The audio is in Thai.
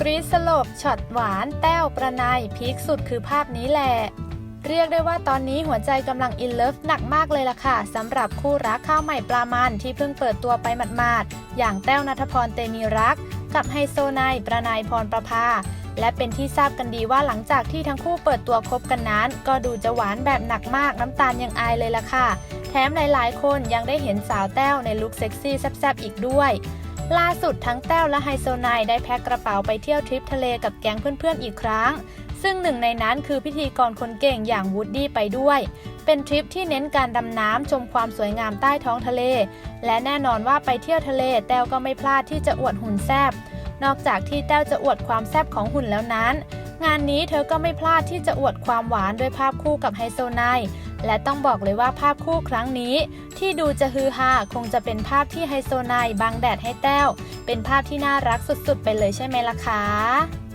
กรีสลบช็อตหวานแต้วประนายพีคสุดคือภาพนี้แหละ เรียกได้ว่าตอนนี้หัวใจกำลังอินเลิฟหนักมากเลยล่ะค่ะสำหรับคู่รักข้าวใหม่ปลามันที่เพิ่งเปิดตัวไปหมาดๆ อย่างแต้วนัทพรเตมีรัก กับไฮโซนายประนายพรประภา และเป็นที่ทราบกันดีว่าหลังจากที่ทั้งคู่เปิดตัวคบกันนั้น ก็ดูจะหวานแบบหนักมากน้ำตาลยังอายเลยล่ะค่ะ แถมหลายๆ คนยังได้เห็นสาวแต้วในลุคเซ็กซี่แซ่บๆอีกด้วย ล่าสุดทั้งแต้วและไฮโซไนายได้แพ็คกระเป๋าไปเที่ยวทริปทะเลกับแก๊งเพื่อนๆอีกครั้ง ซึ่งหนึ่งในนั้นคือพิธีกรคนเก่งอย่างวูดดี้ไปด้วย เป็นทริปที่เน้นการดำน้ำชมความสวยงามใต้ท้องทะเล และแน่นอนว่าไปเที่ยวทะเลแต้วก็ไม่พลาดที่จะอวดหุ่นแซบนอกจากที่แต้วจะอวดความแซบของหุ่นแล้วนั้น งานนี้เธอก็ไม่พลาดที่จะอวดความหวานด้วยภาพคู่กับไฮโซไนาย และต้องบอกเลยว่าภาพคู่ครั้งนี้ ที่ดูจะฮือฮาคงจะเป็นภาพที่ไฮโซไนายบังแดดให้แต้ว เป็นภาพที่น่ารักสุดๆ ไปเลยใช่ไหมล่ะคะ